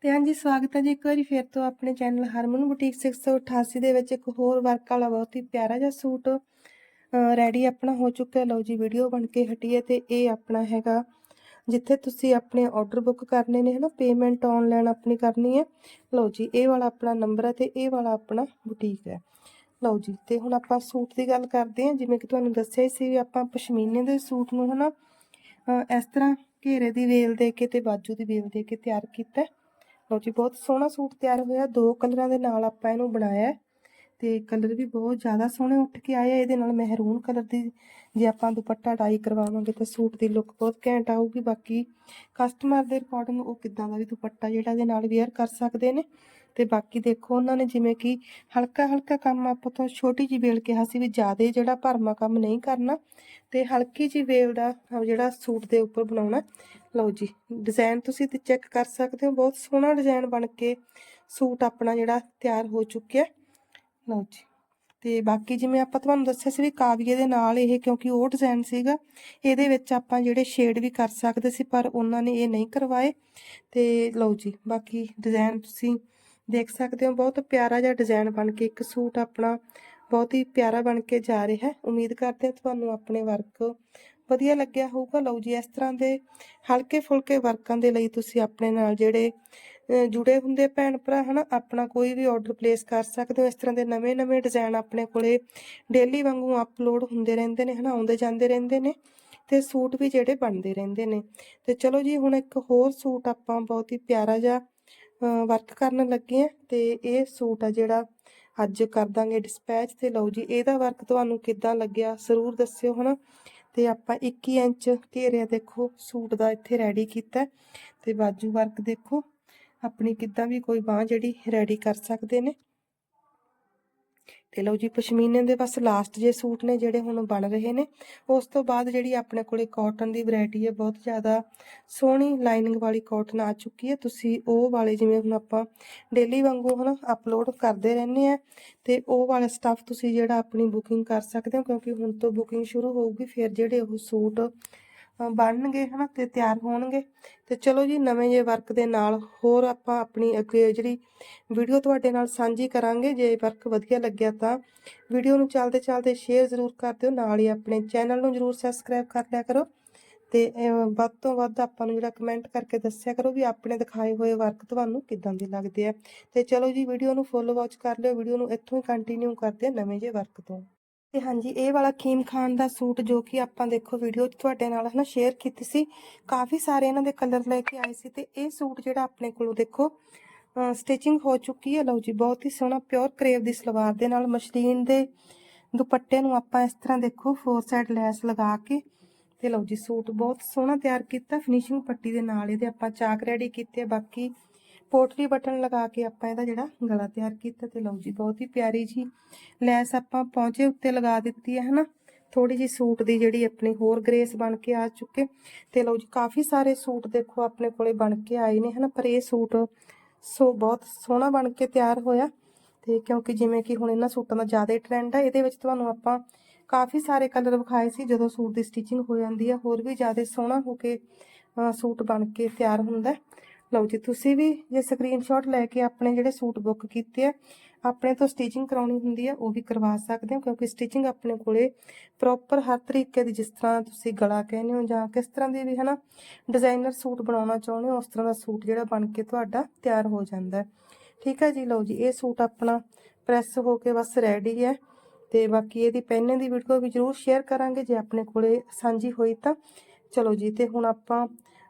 ਤੇ ਹਾਂਜੀ, ਸਵਾਗਤ ਹੈ ਜੀ ਇੱਕ ਵਾਰੀ ਫਿਰ ਤੋਂ ਆਪਣੇ ਚੈਨਲ ਹਰਮਨ ਬੁਟੀਕ 688 ਦੇ ਵਿੱਚ ਇੱਕ ਹੋਰ ਵਰਕ ਵਾਲਾ ਬਹੁਤ ਹੀ ਪਿਆਰਾ ਜਿਹਾ ਸੂਟ ਰੈਡੀ ਆਪਣਾ ਹੋ ਚੁੱਕਾ ਲਓ ਜੀ ਵੀਡੀਓ ਬਣ ਕੇ ਹਟੀ ਹੈ ਤੇ ਇਹ ਆਪਣਾ ਹੈਗਾ, ਜਿੱਥੇ ਤੁਸੀਂ ਆਪਣੇ ਆਰਡਰ ਬੁੱਕ ਕਰਨੇ ਨੇ, ਹਨਾ ਪੇਮੈਂਟ ਆਨਲਾਈਨ ਆਪਣੀ ਕਰਨੀ ਹੈ। ਲਓ ਜੀ, ਇਹ ਵਾਲਾ ਆਪਣਾ ਨੰਬਰ ਹੈ ਤੇ ਇਹ ਵਾਲਾ ਆਪਣਾ ਬੁਟੀਕ ਹੈ। ਲਓ ਜੀ, ਤੇ ਹੁਣ ਆਪਾਂ ਸੂਟ ਦੀ ਗੱਲ ਕਰਦੇ ਹਾਂ। ਜਿਵੇਂ ਕਿ ਤੁਹਾਨੂੰ ਦੱਸਿਆ ਹੀ ਸੀ ਵੀ ਆਪਾਂ ਪਸ਼ਮੀਨੇ ਦੇ ਸੂਟ ਨੂੰ, ਹਨਾ, ਅਹ, ਇਸ ਤਰ੍ਹਾਂ ਘੇਰੇ ਦੀ ਵੇਲ ਦੇ ਕੇ ਤੇ ਬਾਜੂ ਦੀ ਵੇਲ ਦੇ ਕੇ ਤਿਆਰ ਕੀਤਾ ਲਓ ਜੀ, ਬਹੁਤ ਸੋਹਣਾ ਸੂਟ ਤਿਆਰ ਹੋਇਆ। ਦੋ ਕਲਰਾਂ ਦੇ ਨਾਲ ਆਪਾਂ ਇਹਨੂੰ ਬਣਾਇਆ ਹੈ। ਤੇ ਕਲਰ ਵੀ ਬਹੁਤ ਜ਼ਿਆਦਾ ਸੋਹਣੇ ਉੱਠ ਕੇ ਆਏ ਆ। ਇਹਦੇ ਨਾਲ ਮਹਿਰੂਨ ਕਲਰ ਦੀ ਜੇ ਆਪਾਂ ਦੁਪੱਟਾ ਡਾਈ ਕਰਵਾਵਾਂਗੇ ਤਾਂ ਸੂਟ ਦੀ ਲੁੱਕ ਬਹੁਤ ਘੈਂਟ ਆਊਗੀ। ਬਾਕੀ ਕਸਟਮਰ ਦੇ ਅਕੋਰਡਿੰਗ ਉਹ ਕਿੱਦਾਂ ਦਾ ਵੀ ਦੁਪੱਟਾ ਜਿਹੜਾ ਇਹਦੇ ਨਾਲ ਵੇਅਰ ਕਰ ਸਕਦੇ ਨੇ। ਤੇ ਬਾਕੀ ਦੇਖੋ ਉਹਨਾਂ ਨੇ ਜਿਵੇਂ ਕਿ ਹਲਕਾ ਹਲਕਾ ਕੰਮ ਆਪਾਂ ਤੋਂ ਛੋਟੀ ਜਿਹੀ ਵੇਲ ਕਿਹਾ ਸੀ ਵੀ ਜ਼ਿਆਦਾ ਜਿਹੜਾ ਭਰਮਾ ਕੰਮ ਨਹੀਂ ਕਰਨਾ। ਤੇ ਹਲਕੀ ਜਿਹੀ ਵੇਲ ਦਾ ਜਿਹੜਾ ਸੂਟ ਦੇ ਉੱਪਰ ਬਣਾਉਣਾ। ਲਓ ਜੀ ਡਿਜ਼ਾਈਨ ਤੁਸੀਂ ਤੇ ਚੈੱਕ ਕਰ ਸਕਦੇ ਹੋ, ਬਹੁਤ ਸੋਹਣਾ ਡਿਜ਼ਾਈਨ ਬਣ ਕੇ ਸੂਟ ਆਪਣਾ ਜਿਹੜਾ ਤਿਆਰ ਹੋ ਚੁੱਕਿਆ। ਲਓ ਜੀ, ਤੇ ਬਾਕੀ ਜਿਵੇਂ ਆਪਾਂ ਤੁਹਾਨੂੰ ਦੱਸਿਆ ਸੀ ਵੀ ਕਾਵੀਏ ਦੇ ਨਾਲ ਇਹ, ਕਿਉਂਕਿ ਉਹ ਡਿਜ਼ਾਈਨ ਸੀਗਾ, ਇਹਦੇ ਵਿੱਚ ਆਪਾਂ ਜਿਹੜੇ ਸ਼ੇਡ ਵੀ ਕਰ ਸਕਦੇ ਸੀ, ਪਰ ਉਹਨਾਂ ਨੇ ਇਹ ਨਹੀਂ ਕਰਵਾਏ। ਤੇ ਲਓ ਜੀ, ਬਾਕੀ ਡਿਜ਼ਾਈਨ ਤੁਸੀਂ ਦੇਖ ਸਕਦੇ ਹੋ, ਬਹੁਤ ਪਿਆਰਾ ਜਿਹਾ ਡਿਜ਼ਾਈਨ ਬਣ ਕੇ ਇੱਕ ਸੂਟ ਆਪਣਾ ਬਹੁਤ ਹੀ ਪਿਆਰਾ ਬਣ ਕੇ ਜਾ ਰਿਹਾ। ਹੈ ਉਮੀਦ ਕਰਦੇ ਹਾਂ ਤੁਹਾਨੂੰ ਆਪਣੇ ਵਰਕ ਵਧੀਆ ਲੱਗਿਆ ਹੋਊਗਾ। ਲਓ ਜੀ, ਇਸ ਤਰ੍ਹਾਂ ਦੇ ਹਲਕੇ ਫੁਲਕੇ ਵਰਕਾਂ ਦੇ ਲਈ ਤੁਸੀਂ ਆਪਣੇ ਨਾਲ ਜਿਹੜੇ ਜੁੜੇ ਹੁੰਦੇ ਭੈਣ ਭਰਾ, ਹਨਾ, ਆਪਣਾ ਕੋਈ ਵੀ ਆਰਡਰ ਪਲੇਸ ਕਰ ਸਕਦੇ ਹੋ। ਇਸ ਤਰ੍ਹਾਂ ਦੇ ਨਵੇਂ-ਨਵੇਂ ਡਿਜ਼ਾਈਨ ਆਪਣੇ ਕੋਲੇ ਡੇਲੀ ਵਾਂਗੂ ਅਪਲੋਡ ਹੁੰਦੇ ਰਹਿੰਦੇ ਨੇ, ਹਨਾ, ਆਉਂਦੇ ਜਾਂਦੇ ਰਹਿੰਦੇ ਨੇ ਤੇ ਸੂਟ ਵੀ ਜਿਹੜੇ ਬਣਦੇ ਰਹਿੰਦੇ ਨੇ। ਤੇ ਚਲੋ ਜੀ, ਹੁਣ ਇੱਕ ਹੋਰ ਸੂਟ ਆਪਾਂ ਬਹੁਤ ਹੀ ਪਿਆਰਾ ਜਿਹਾ ਵਰਕ ਕਰਨ ਲੱਗੇ ਆ ਤੇ ਇਹ ਸੂਟ ਆ ਜਿਹੜਾ ਅੱਜ ਕਰ ਦਾਂਗੇ ਡਿਸਪੈਚ ਤੇ। ਲਓ ਜੀ, ਇਹਦਾ ਵਰਕ ਤੁਹਾਨੂੰ ਕਿੱਦਾਂ ਲੱਗਿਆ? ਜ਼ਰੂਰ ਦੱਸਿਓ, ਹਨਾ। ਤੇ ਆਪਾਂ 21 ਇੰਚ ਘੇਰਿਆ ਦੇਖੋ, ਸੂਟ ਦਾ ਇੱਥੇ ਰੈਡੀ ਕੀਤਾ। ਹੈ ਤੇ ਬਾਜੂ ਵਰਕ ਦੇਖੋ, ਆਪਣੀ ਕਿੱਦਾਂ ਵੀ ਕੋਈ ਬਾਹ ਜਿਹੜੀ ਰੈਡੀ ਕਰ ਸਕਦੇ ਨੇ। ਤੇ ਲਓ ਜੀ, ਪਸ਼ਮੀਨੇ ਦੇ ਬਸ ਲਾਸਟ ਜੇ ਸੂਟ ਨੇ ਜਿਹੜੇ ਹੁਣ ਬਣ ਰਹੇ ਨੇ, ਉਸ ਤੋਂ ਬਾਅਦ ਜਿਹੜੀ ਆਪਣੇ ਕੋਲੇ ਕਾਟਨ ਦੀ ਵੈਰਾਈਟੀ ਹੈ, ਬਹੁਤ ਜ਼ਿਆਦਾ ਸੋਹਣੀ ਲਾਈਨਿੰਗ ਵਾਲੀ ਕਾਟਨ ਆ ਚੁੱਕੀ ਹੈ। ਤੁਸੀਂ ਉਹ ਵਾਲੇ ਜਿਵੇਂ ਹੁਣ ਆਪਾਂ ਡੇਲੀ ਵਾਂਗੂ ਹਨਾ ਅਪਲੋਡ ਕਰਦੇ ਰਹਿੰਦੇ ਆ ਤੇ ਉਹ ਵਾਲਾ ਸਟੱਫ ਤੁਸੀਂ ਜਿਹੜਾ ਆਪਣੀ ਬੁਕਿੰਗ ਕਰ ਸਕਦੇ ਹੋ, ਕਿਉਂਕਿ ਹੁਣ ਤੋਂ ਬੁਕਿੰਗ ਸ਼ੁਰੂ ਹੋਊਗੀ, ਫਿਰ ਜਿਹੜੇ ਉਹ ਸੂਟ ਬਣਨਗੇ, ਹਨਾ, ਤੇ ਤਿਆਰ ਹੋਣਗੇ। ਤੇ ਚਲੋ ਜੀ, ਨਵੇਂ ਜੇ ਵਰਕ ਦੇ ਨਾਲ ਹੋਰ ਆਪਾਂ ਆਪਣੀ ਅੱਗੇ ਜਿਹੜੀ ਵੀਡੀਓ ਤੁਹਾਡੇ ਨਾਲ ਸਾਂਝੀ ਕਰਾਂਗੇ, ਜੇ ਵਰਕ ਵਧੀਆ ਲੱਗਿਆ ਤਾਂ। ਵੀਡੀਓ ਨੂੰ ਚੱਲਦੇ ਚੱਲਦੇ ਸ਼ੇਅਰ ਜ਼ਰੂਰ ਕਰ ਦਿਓ, ਨਾਲ ਹੀ ਆਪਣੇ ਚੈਨਲ ਨੂੰ ਜ਼ਰੂਰ ਸਬਸਕ੍ਰਾਈਬ ਕਰ ਲਿਆ ਕਰੋ। ਤੇ ਵੱਧ ਤੋਂ ਵੱਧ ਆਪਾਂ ਨੂੰ ਜਿਹੜਾ ਕਮੈਂਟ ਕਰਕੇ ਦੱਸਿਆ ਕਰੋ ਵੀ ਆਪਣੇ ਦਿਖਾਏ ਹੋਏ ਵਰਕ ਤੁਹਾਨੂੰ ਕਿੱਦਾਂ ਦੇ ਲੱਗਦੇ ਆ। ਤੇ ਚਲੋ ਜੀ ਵੀਡੀਓ ਨੂੰ ਫੁੱਲ ਵਾਚ ਕਰ ਲਿਓ ਵੀਡੀਓ ਨੂੰ ਇੱਥੋਂ ਹੀ ਕੰਟੀਨਿਊ ਕਰਦੇ ਆ ਨਵੇਂ ਜੇ ਵਰਕ ਤੋਂ। ਤੇ ਹਾਂਜੀ, ਇਹ ਵਾਲਾ ਖੀਮ ਖਾਨ ਦਾ ਸੂਟ ਜੋ ਕਿ ਆਪਾਂ ਦੇਖੋ ਵੀਡੀਓ 'ਚ ਤੁਹਾਡੇ ਨਾਲ ਹਨਾ ਸ਼ੇਅਰ ਕੀਤੀ ਸੀ, ਕਾਫੀ ਸਾਰੇ ਇਹਨਾਂ ਦੇ ਕਲਰ ਲੈ ਕੇ ਆਏ ਸੀ ਤੇ ਇਹ ਸੂਟ ਜਿਹੜਾ ਆਪਣੇ ਕੋਲੋਂ ਦੇਖੋ ਸਟਿਚਿੰਗ ਹੋ ਚੁੱਕੀ ਹੈ। ਲਓ ਜੀ, ਬਹੁਤ ਹੀ ਸੋਹਣਾ ਪਿਓਰ ਕਰੇਵ ਦੀ ਸਲਵਾਰ ਦੇ ਨਾਲ ਮਸ਼ਲੀਨ ਦੇ ਦੁਪੱਟੇ ਨੂੰ ਆਪਾਂ ਇਸ ਤਰ੍ਹਾਂ ਦੇਖੋ ਫੋਰ ਸਾਈਡ ਲੈਸ ਲਗਾ ਕੇ ਤੇ ਲਓ ਜੀ, ਸੂਟ ਬਹੁਤ ਸੋਹਣਾ ਤਿਆਰ ਕੀਤਾ। ਫਿਨਿਸ਼ਿੰਗ ਪੱਟੀ ਦੇ ਨਾਲ ਇਹਦੇ ਆਪਾਂ ਚਾਕ ਰੈਡੀ ਕੀਤੇ ਬਾਕੀ ਪੋਟਲੀ ਬਟਨ ਲਗਾ ਕੇ ਆਪਾਂ ਇਹਦਾ ਜਿਹੜਾ ਗਲਾ ਤਿਆਰ ਕੀਤਾ ਤੇ ਲਓ ਜੀ, ਬਹੁਤ ਹੀ ਪਿਆਰੀ ਜੀ ਲੈਸ ਆਪਾਂ ਪੌਂਚੇ ਉੱਤੇ ਲਗਾ ਦਿੱਤੀ ਹੈ, ਹਨਾ? ਥੋੜੀ ਜੀ ਸੂਟ ਦੀ ਜਿਹੜੀ ਆਪਣੀ ਹੋਰ ਗ੍ਰੇਸ ਬਣ ਕੇ ਆ ਚੁੱਕੇ। ਤੇ ਲਓ ਜੀ, ਕਾਫੀ ਸਾਰੇ ਸੂਟ ਦੇਖੋ ਆਪਣੇ ਕੋਲੇ ਬਣ ਕੇ ਆਏ ਨੇ, ਹਨਾ? ਪਰ ਇਹ ਸੂਟ ਸੋ ਬਹੁਤ ਸੋਹਣਾ ਬਣ ਕੇ ਤਿਆਰ ਹੋਇਆ। ਤੇ ਕਿਉਂਕਿ ਜਿਵੇਂ ਕਿ ਹੁਣ ਇਹਨਾਂ ਸੂਟਾਂ ਦਾ ਜ਼ਿਆਦਾ ਟ੍ਰੈਂਡ ਹੈ ਇਹਦੇ ਵਿੱਚ ਤੁਹਾਨੂੰ ਆਪਾਂ ਕਾਫੀ ਸਾਰੇ ਕਲਰ ਵਿਖਾਏ ਸੀ, ਜਦੋਂ ਸੂਟ ਦੀ ਸਟਿਚਿੰਗ ਹੋ ਜਾਂਦੀ ਹੈ ਹੋਰ ਵੀ ਜ਼ਿਆਦਾ ਸੋਹਣਾ ਹੋ ਕੇ ਸੂਟ ਬਣ ਕੇ ਤਿਆਰ ਹੁੰਦਾ। ਲਓ ਜੀ, ਤੁਸੀਂ ਵੀ ਜੇ ਸਕਰੀਨਸ਼ਾਟ ਲੈ ਕੇ ਆਪਣੇ ਜਿਹੜੇ ਸੂਟ ਬੁੱਕ ਕੀਤੇ ਆ, ਆਪਣੇ ਤੋਂ ਸਟਿਚਿੰਗ ਕਰਾਉਣੀ ਹੁੰਦੀ ਹੈ ਉਹ ਵੀ ਕਰਵਾ ਸਕਦੇ ਹੋ, ਕਿਉਂਕਿ ਸਟਿਚਿੰਗ ਆਪਣੇ ਕੋਲੇ ਪ੍ਰੋਪਰ ਹਰ ਤਰੀਕੇ ਦੀ, ਜਿਸ ਤਰ੍ਹਾਂ ਤੁਸੀਂ ਗਲਾ ਕਹਿੰਦੇ ਹੋ ਜਾਂ ਕਿਸ ਤਰ੍ਹਾਂ ਦੀ ਵੀ, ਹਨਾ ਡਿਜ਼ਾਈਨਰ ਸੂਟ ਬਣਾਉਣਾ ਚਾਹੁੰਦੇ ਹੋ, ਉਸ ਤਰ੍ਹਾਂ ਦਾ ਸੂਟ ਜਿਹੜਾ ਬਣ ਕੇ ਤੁਹਾਡਾ ਤਿਆਰ ਹੋ ਜਾਂਦਾ ਠੀਕ ਹੈ ਜੀ, ਲਓ ਜੀ, ਇਹ ਸੂਟ ਆਪਣਾ ਪ੍ਰੈਸ ਹੋ ਕੇ ਬਸ ਰੈਡੀ ਹੈ ਤੇ ਬਾਕੀ ਇਹਦੀ ਪਹਿਨੇ ਦੀ ਵੀਡੀਓ ਵੀ ਜਰੂਰ ਸ਼ੇਅਰ ਕਰਾਂਗੇ, ਜੇ ਆਪਣੇ ਕੋਲੇ ਸਾਂਝੀ ਹੋਈ ਤਾਂ। ਚਲੋ ਜੀ, ਤੇ ਹੁਣ ਆਪਾਂ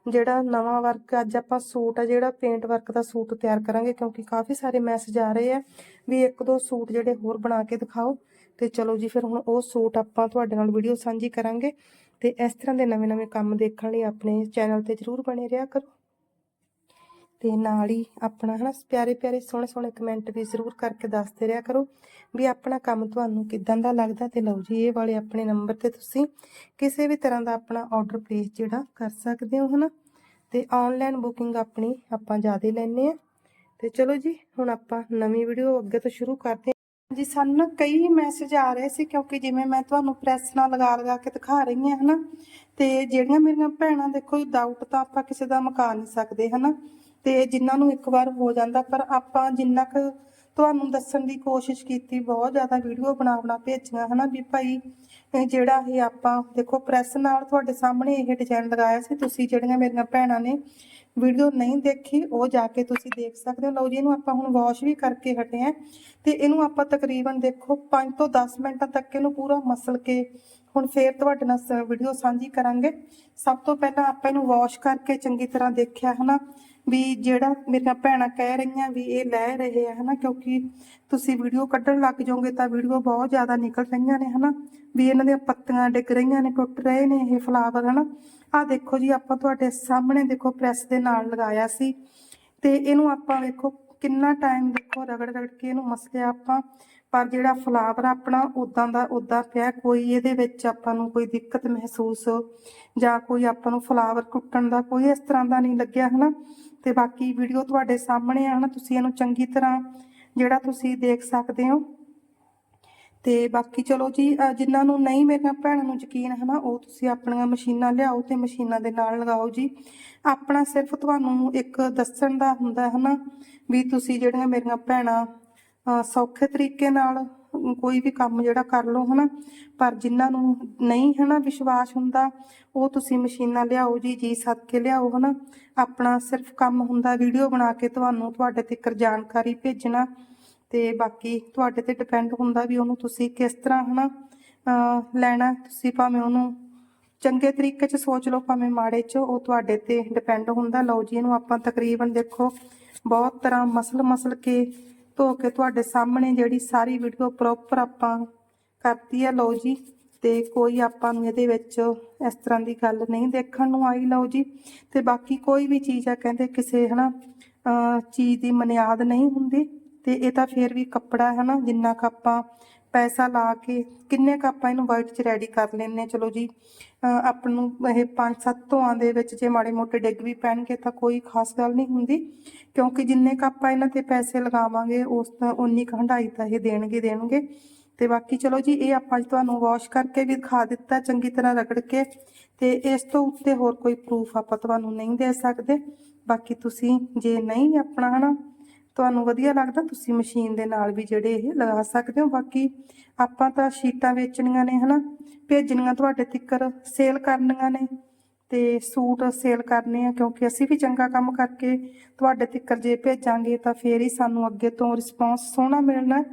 ਜਿਹੜਾ ਨਵਾਂ ਵਰਕ ਅੱਜ ਆਪਾਂ ਸੂਟ ਆ, ਜਿਹੜਾ ਪੇਂਟ ਵਰਕ ਦਾ ਸੂਟ ਤਿਆਰ ਕਰਾਂਗੇ, ਕਿਉਂਕਿ ਕਾਫੀ ਸਾਰੇ ਮੈਸੇਜ ਆ ਰਹੇ ਆ। ਵੀ ਇੱਕ ਦੋ ਸੂਟ ਜਿਹੜੇ ਹੋਰ ਬਣਾ ਕੇ ਦਿਖਾਓ। ਤੇ ਚਲੋ ਜੀ, ਫਿਰ ਹੁਣ ਉਹ ਸੂਟ ਆਪਾਂ ਤੁਹਾਡੇ ਨਾਲ ਵੀਡੀਓ ਸਾਂਝੀ ਕਰਾਂਗੇ। ਤੇ ਇਸ ਤਰ੍ਹਾਂ ਦੇ ਨਵੇਂ-ਨਵੇਂ ਕੰਮ ਦੇਖਣ ਲਈ ਆਪਣੇ ਚੈਨਲ ਤੇ ਜਰੂਰ ਬਣੇ ਰਿਹਾ ਕਰੋ। ਤੇ ਨਾਲ ਹੀ ਆਪਣਾ ਹਨਾ, ਪਿਆਰੇ ਪਿਆਰੇ ਸੋਹਣੇ ਸੋਹਣੇ ਕਮੈਂਟ ਵੀ ਜ਼ਰੂਰ ਕਰਕੇ ਦੱਸਦੇ ਰਿਹਾ ਕਰੋ ਵੀ ਆਪਣਾ ਕੰਮ ਤੁਹਾਨੂੰ ਕਿਦਾਂ ਦਾ ਲੱਗਦਾ ਤੇ ਲਓ ਜੀ, ਇਹ ਵਾਲੇ ਆਪਣੇ ਨੰਬਰ ਤੇ ਤੁਸੀਂ ਕਿਸੇ ਵੀ ਤਰ੍ਹਾਂ ਦਾ ਆਪਣਾ ਆਰਡਰ ਪਲੇਸ ਜਿਹੜਾ ਕਰ ਸਕਦੇ ਹੋ ਹਨਾ। ਤੇ ਆਨਲਾਈਨ ਬੁਕਿੰਗ ਆਪਣੀ ਆਪਾਂ ਜ਼ਿਆਦਾ ਲੈਨੇ ਆ ਤੇ ਚਲੋ ਜੀ, ਹੁਣ ਆਪਾਂ ਨਵੀਂ ਵੀਡੀਓ ਅੱਗੇ ਤੋਂ ਸ਼ੁਰੂ ਕਰਦੇ ਹਾਂ। ਜੀ, ਸਾਨੂੰ ਨਾ ਕਈ ਮੈਸੇਜ ਆ ਰਹੇ ਸੀ ਕਿਉਂਕਿ ਜਿਵੇਂ ਮੈਂ ਤੁਹਾਨੂੰ ਪ੍ਰੈਸ ਨਾਲ ਲਗਾ ਲਗਾ ਕੇ ਦਿਖਾ ਰਹੀ ਹਾਂ ਹਨਾ, ਤੇ ਜਿਹੜੀਆਂ ਮੇਰੀਆਂ ਭੈਣਾਂ ਦੇਖੋ ਡਾਊਟ ਤਾਂ ਆਪਾਂ ਕਿਸੇ ਦਾ ਮੁਕਾ ਨਹੀਂ ਸਕਦੇ ਹਨਾ। ਤੇ ਜਿਨ੍ਹਾਂ ਨੂੰ ਇੱਕ ਵਾਰ ਹੋ ਜਾਂਦਾ, ਪਰ ਆਪਾਂ ਜਿੰਨਾ ਕੁ ਤੁਹਾਨੂੰ ਦੱਸਣ ਦੀ ਕੋਸ਼ਿਸ਼ ਕੀਤੀ, ਬਹੁਤ ਜ਼ਿਆਦਾ ਵੀਡੀਓ ਬਣਾ ਬਣਾ ਭੇਜੀਆਂ, ਹਨਾ ਵੀ ਭਾਈ ਜਿਹੜਾ ਇਹ ਆਪਾਂ ਦੇਖੋ ਪ੍ਰੈਸ ਨਾਲ ਤੁਹਾਡੇ ਸਾਹਮਣੇ ਇਹ ਡਿਜ਼ਾਈਨ ਲਗਾਇਆ ਸੀ, ਤੁਸੀਂ ਜਿਹੜੀਆਂ ਮੇਰੀਆਂ ਭੈਣਾਂ ਨੇ ਵੀਡੀਓ ਨਹੀਂ ਦੇਖੀ, ਉਹ ਜਾ ਕੇ ਤੁਸੀਂ ਦੇਖ ਸਕਦੇ ਹੋ। ਲਓ ਜੀ, ਇਹਨੂੰ ਆਪਾਂ ਹੁਣ ਵਾਸ਼ ਵੀ ਕਰਕੇ ਹਟੇ ਆ ਤੇ ਇਹਨੂੰ ਆਪਾਂ ਤਕਰੀਬਨ ਦੇਖੋ 5 ਤੋਂ 10 ਮਿੰਟਾਂ ਤੱਕ ਇਹਨੂੰ ਪੂਰਾ ਮਸਲ ਕੇ ਹੁਣ ਫੇਰ ਤੁਹਾਡੇ ਨਾਲ ਵੀਡੀਓ ਸਾਂਝੀ ਕਰਾਂਗੇ। ਸਭ ਤੋਂ ਪਹਿਲਾਂ ਆਪਾਂ ਇਹਨੂੰ ਵਾਸ਼ ਕਰਕੇ ਚੰਗੀ ਤਰ੍ਹਾਂ ਦੇਖਿਆ, ਹਨਾ। ਵੀ ਜਿਹੜਾ ਮੇਰੀਆਂ ਭੈਣਾਂ ਕਹਿ ਰਹੀਆਂ ਵੀ ਇਹ ਲੈ ਰਹੇ ਆ, ਹਨਾ, ਕਿਉਂਕਿ ਤੁਸੀਂ ਵੀਡੀਓ ਕੱਢਣ ਲੱਗ ਜਾਓਗੇ ਤਾਂ ਵੀਡੀਓ ਬਹੁਤ ਜ਼ਿਆਦਾ ਨਿਕਲ ਰਹੀਆਂ ਨੇ, ਹਨਾ, ਵੀ ਇਹਨਾਂ ਦੀਆਂ ਪੱਤੀਆਂ ਡਿੱਗ ਰਹੀਆਂ ਨੇ, ਟੁੱਟ ਰਹੇ ਨੇ ਇਹ ਫਲਾਵਰ ਹਨਾ। ਆਹ ਦੇਖੋ ਜੀ, ਆਪਾਂ ਤੁਹਾਡੇ ਸਾਹਮਣੇ ਦੇਖੋ ਪ੍ਰੈਸ ਦੇ ਨਾਲ ਲਗਾਇਆ ਸੀ ਤੇ ਇਹਨੂੰ ਆਪਾਂ ਵੇਖੋ ਕਿੰਨਾ ਟਾਈਮ ਦੇਖੋ ਰਗੜ ਰਗੜ ਕੇ ਇਹਨੂੰ ਮਸਲਿਆ ਆਪਾਂ, ਪਰ ਜਿਹੜਾ ਫਲਾਵਰ ਆਪਣਾ ਉਦਾਂ ਦਾ ਉਦਾਂ ਪਿਆ, ਕੋਈ ਇਹਦੇ ਵਿੱਚ ਆਪਾਂ ਨੂੰ ਕੋਈ ਦਿੱਕਤ ਮਹਿਸੂਸ ਜਾਂ ਕੋਈ ਆਪਾਂ ਨੂੰ ਫਲਾਵਰ ਟੁੱਟਣ ਦਾ ਕੋਈ ਇਸ ਤਰ੍ਹਾਂ ਦਾ ਨਹੀਂ ਲੱਗਿਆ, ਹਨਾ। ਤੇ ਬਾਕੀ ਵੀਡੀਓ ਤੁਹਾਡੇ ਸਾਹਮਣੇ ਆ ਨਾ ਤੁਸੀਂ ਇਹਨੂੰ ਚੰਗੀ ਤਰ੍ਹਾਂ ਜਿਹੜਾ ਤੁਸੀਂ ਦੇਖ ਸਕਦੇ ਹੋ। ਤੇ ਬਾਕੀ ਚਲੋ ਜੀ ਅਹ ਜਿਨ੍ਹਾਂ ਨੂੰ ਨਹੀਂ ਮੇਰੀਆਂ ਭੈਣਾਂ ਨੂੰ ਯਕੀਨ ਹੈ ਨਾ ਉਹ ਤੁਸੀਂ ਆਪਣੀਆਂ ਮਸ਼ੀਨਾਂ ਲਿਆਓ ਤੇ ਮਸ਼ੀਨਾਂ ਦੇ ਨਾਲ ਲਗਾਓ ਜੀ। ਆਪਣਾ ਸਿਰਫ ਤੁਹਾਨੂੰ ਇੱਕ ਦੱਸਣ ਦਾ ਹੁੰਦਾ ਹੈ ਨਾ ਵੀ ਤੁਸੀਂ ਜਿਹੜੀਆਂ ਮੇਰੀਆਂ ਭੈਣਾਂ ਸੌਖੇ ਤਰੀਕੇ ਨਾਲ ਕੋਈ ਵੀ ਕੰਮ ਜਿਹੜਾ ਕਰ ਲਓ, ਹਨਾ? ਪਰ ਜਿਨ੍ਹਾਂ ਨੂੰ ਨਹੀਂ, ਹਨਾ, ਵਿਸ਼ਵਾਸ ਹੁੰਦਾ, ਉਹ ਤੁਸੀਂ ਮਸ਼ੀਨਾਂ ਲਿਆਓ ਜੀ ਜੀ ਸੱਦ ਕੇ ਲਿਆਓ, ਹਨਾ? ਆਪਣਾ ਸਿਰਫ ਕੰਮ ਹੁੰਦਾ ਵੀਡੀਓ ਬਣਾ ਕੇ ਤੁਹਾਨੂੰ ਤੁਹਾਡੇ ਤੱਕ ਜਾਣਕਾਰੀ ਭੇਜਣਾ ਤੇ ਬਾਕੀ ਤੁਹਾਡੇ ਤੇ ਡਿਪੈਂਡ ਹੁੰਦਾ ਵੀ ਉਹਨੂੰ ਤੁਸੀਂ ਕਿਸ ਤਰ੍ਹਾਂ, ਹਨਾ ਲੈਣਾ। ਤੁਸੀਂ ਭਾਵੇਂ ਉਹਨੂੰ ਚੰਗੇ ਤਰੀਕੇ 'ਚ ਸੋਚ ਲਓ, ਭਾਵੇਂ ਮਾੜੇ 'ਚ, ਉਹ ਤੁਹਾਡੇ ਤੇ ਡਿਪੈਂਡ ਹੁੰਦਾ। ਲਓ ਜੀ, ਇਹਨੂੰ ਆਪਾਂ ਤਕਰੀਬਨ ਦੇਖੋ, ਬਹੁਤ ਤਰ੍ਹਾਂ ਮਸਲ ਮਸਲ ਕੇ ਧੋ ਕੇ ਤੁਹਾਡੇ ਸਾਹਮਣੇ ਜਿਹੜੀ ਸਾਰੀ ਵੀਡੀਓ ਪ੍ਰੋਪਰ ਆਪਾਂ ਕਰਤੀ ਹੈ ਲਓ ਜੀ। ਤੇ ਕੋਈ ਆਪਾਂ ਨੂੰ ਇਹਦੇ ਵਿੱਚ ਇਸ ਤਰ੍ਹਾਂ ਦੀ ਗੱਲ ਨਹੀਂ ਦੇਖਣ ਨੂੰ ਆਈ, ਲਓ ਜੀ। ਤੇ ਬਾਕੀ ਕੋਈ ਵੀ ਚੀਜ਼ ਆ, ਕਹਿੰਦੇ ਕਿਸੇ, ਹਨਾ, ਅਹ ਚੀਜ਼ ਦੀ ਮਨਿਆਦ ਨਹੀਂ ਹੁੰਦੀ। ਤੇ ਇਹ ਤਾਂ ਫੇਰ ਵੀ ਕੱਪੜਾ ਹੈ ਨਾ ਜਿੰਨਾ ਕੁ ਆਪਾਂ ਪੈਸਾ ਲਾ ਕੇ ਕਿੰਨੇ ਕੁ ਆਪਾਂ ਇਹਨੂੰ ਵਾਈਟ ਚ ਰੈਡੀ ਕਰ ਲੈਨੇ ਚਲੋ ਜੀ, ਅਹ ਆਪਾਂ ਨੂੰ ਇਹ 5-7 ਧੋਆਂ ਦੇ ਵਿੱਚ ਜੇ ਮਾੜੇ ਮੋਟੇ ਡਿੱਗ ਵੀ ਪੈਣਗੇ ਤਾਂ ਕੋਈ ਖਾਸ ਗੱਲ ਨਹੀਂ ਹੁੰਦੀ, ਕਿਉਂਕਿ ਜਿੰਨੇ ਕੁ ਆਪਾਂ ਇਹਨਾਂ ਤੇ ਪੈਸੇ ਲਗਾਵਾਂਗੇ, ਉਸ ਤਾਂ ਉਨੀ ਕੁ ਹੰਡਾਈ ਤਾਂ ਇਹ ਦੇਣਗੇ ਦੇਣਗੇ। ਤੇ ਬਾਕੀ ਚਲੋ ਜੀ, ਇਹ ਆਪਾਂ ਅੱਜ ਤੁਹਾਨੂੰ ਵਾਸ਼ ਕਰਕੇ ਵੀ ਦਿਖਾ ਦਿੱਤਾ, ਚੰਗੀ ਤਰ੍ਹਾਂ ਰਗੜ ਕੇ। ਤੇ ਇਸ ਤੋਂ ਉੱਤੇ ਹੋਰ ਕੋਈ ਪ੍ਰੂਫ ਆਪਾਂ ਤੁਹਾਨੂੰ ਨਹੀਂ ਦੇ ਸਕਦੇ। ਬਾਕੀ ਤੁਸੀਂ ਜੇ ਨਹੀਂ ਆਪਣਾ, ਹਨਾ ਤੁਹਾਨੂੰ ਵਧੀਆ ਲੱਗਦਾ, ਤੁਸੀਂ ਮਸ਼ੀਨ ਦੇ ਨਾਲ ਵੀ ਜਿਹੜੇ ਇਹ ਲਗਾ ਸਕਦੇ ਹੋ। ਬਾਕੀ ਆਪਾਂ ਤਾਂ ਸ਼ੀਟਾਂ ਵੇਚਣੀਆਂ ਨੇ, ਹਨਾ? ਭੇਜਣੀਆਂ ਤੁਹਾਡੇ ਤੱਕਰ, ਸੇਲ ਕਰਨੀਆਂ ਨੇ ਤੇ ਸੂਟ ਸੇਲ ਕਰਨੇ ਆ, ਕਿਉਂਕਿ ਅਸੀਂ ਵੀ ਚੰਗਾ ਕੰਮ ਕਰਕੇ ਤੁਹਾਡੇ ਤੱਕਰ ਜੇ ਭੇਜਾਂਗੇ ਤਾਂ ਫੇਰ ਹੀ ਸਾਨੂੰ ਅੱਗੇ ਤੋਂ ਰਿਸਪੌਂਸ ਸੋਹਣਾ ਮਿਲਣਾ ਹੈ।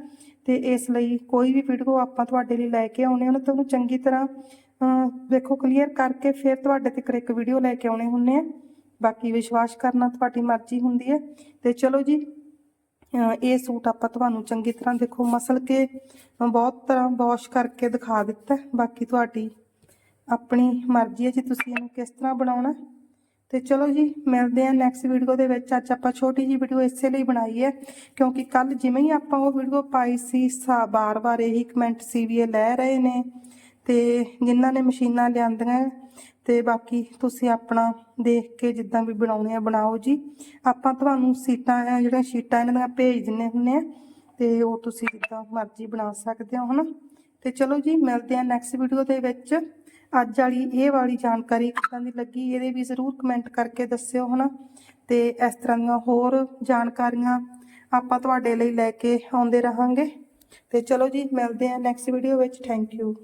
ਤੇ ਇਸ ਲਈ ਕੋਈ ਵੀ ਵੀਡੀਓ ਆਪਾਂ ਤੁਹਾਡੇ ਲਈ ਲੈ ਕੇ ਆਉਣੇ ਉਹਨਾਂ ਤੁਹਾਨੂੰ ਚੰਗੀ ਤਰ੍ਹਾਂ ਦੇਖੋ ਕਲੀਅਰ ਕਰਕੇ ਫਿਰ ਤੁਹਾਡੇ ਤੱਕ ਇੱਕ ਵੀਡੀਓ ਲੈ ਕੇ ਆਉਣੇ ਹੁੰਨੇ ਆ। ਬਾਕੀ ਵਿਸ਼ਵਾਸ ਕਰਨਾ ਤੁਹਾਡੀ ਮਰਜ਼ੀ ਹੁੰਦੀ ਹੈ। ਤੇ ਚਲੋ ਜੀ ਇਹ ਸੂਟ ਆਪਾਂ ਤੁਹਾਨੂੰ ਚੰਗੀ ਤਰ੍ਹਾਂ ਦੇਖੋ ਮਸਲ ਕੇ ਬਹੁਤ ਤਰ੍ਹਾਂ ਵਾਸ਼ ਕਰਕੇ ਦਿਖਾ ਦਿੱਤਾ ਬਾਕੀ ਤੁਹਾਡੀ ਆਪਣੀ ਮਰਜ਼ੀ ਹੈ ਜੀ, ਤੁਸੀਂ ਇਹਨੂੰ ਕਿਸ ਤਰ੍ਹਾਂ ਬਣਾਉਣਾ ਹੈ। ਤੇ ਚਲੋ ਜੀ, ਮਿਲਦੇ ਹਾਂ ਨੈਕਸਟ ਵੀਡੀਓ ਦੇ ਵਿੱਚ ਅੱਜ ਆਪਾਂ ਛੋਟੀ ਜੀ ਵੀਡੀਓ ਇਸੇ ਲਈ ਬਣਾਈ ਹੈ, ਕਿਉਂਕਿ ਕੱਲ ਜਿਵੇਂ ਹੀ ਆਪਾਂ ਉਹ ਵੀਡੀਓ ਪਾਈ ਸੀ, ਸਾ ਬਾਰ-ਬਾਰ ਇਹੀ ਕਮੈਂਟ ਸੀ ਵੀ ਇਹ ਲੈ ਰਹੇ ਨੇ ਤੇ ਜਿਨ੍ਹਾਂ ਨੇ ਮਸ਼ੀਨਾਂ ਲਿਆਂਦੀਆਂ ਤੇ ਬਾਕੀ ਤੁਸੀਂ ਆਪਣਾ ਦੇਖ ਕੇ ਜਿੱਦਾਂ ਵੀ ਬਣਾਉਣੇ ਆ, ਬਣਾਓ ਜੀ। ਆਪਾਂ ਤੁਹਾਨੂੰ ਸੀਟਾਂ ਜਿਹੜੀਆਂ ਸ਼ੀਟਾਂ ਇਹਨਾਂ ਦੀਆਂ ਭੇਜ ਦਿੰਨੇ ਹੁੰਨੇ ਆ, ਤੇ ਉਹ ਤੁਸੀਂ ਜਿੱਦਾਂ ਮਰਜ਼ੀ ਬਣਾ ਸਕਦੇ ਹੋ, ਹਨਾ। ਤੇ ਚਲੋ ਜੀ, ਮਿਲਦੇ ਆ ਨੈਕਸਟ ਵੀਡੀਓ ਦੇ ਵਿੱਚ। ਅੱਜ ਵਾਲੀ ਇਹ ਵਾਲੀ ਜਾਣਕਾਰੀ ਕਿੱਦਾਂ ਦੀ ਲੱਗੀ, ਇਹਦੇ ਵੀ ਜ਼ਰੂਰ ਕਮੈਂਟ ਕਰਕੇ ਦੱਸਿਓ, ਹਨਾ। ਤੇ ਇਸ ਤਰ੍ਹਾਂ ਦੀਆਂ ਹੋਰ ਜਾਣਕਾਰੀਆਂ ਆਪਾਂ ਤੁਹਾਡੇ ਲਈ ਲੈ ਕੇ ਆਉਂਦੇ ਰਹਾਂਗੇ। ਤੇ ਚਲੋ ਜੀ, ਮਿਲਦੇ ਆ ਨੈਕਸਟ ਵੀਡੀਓ ਵਿੱਚ। Thank you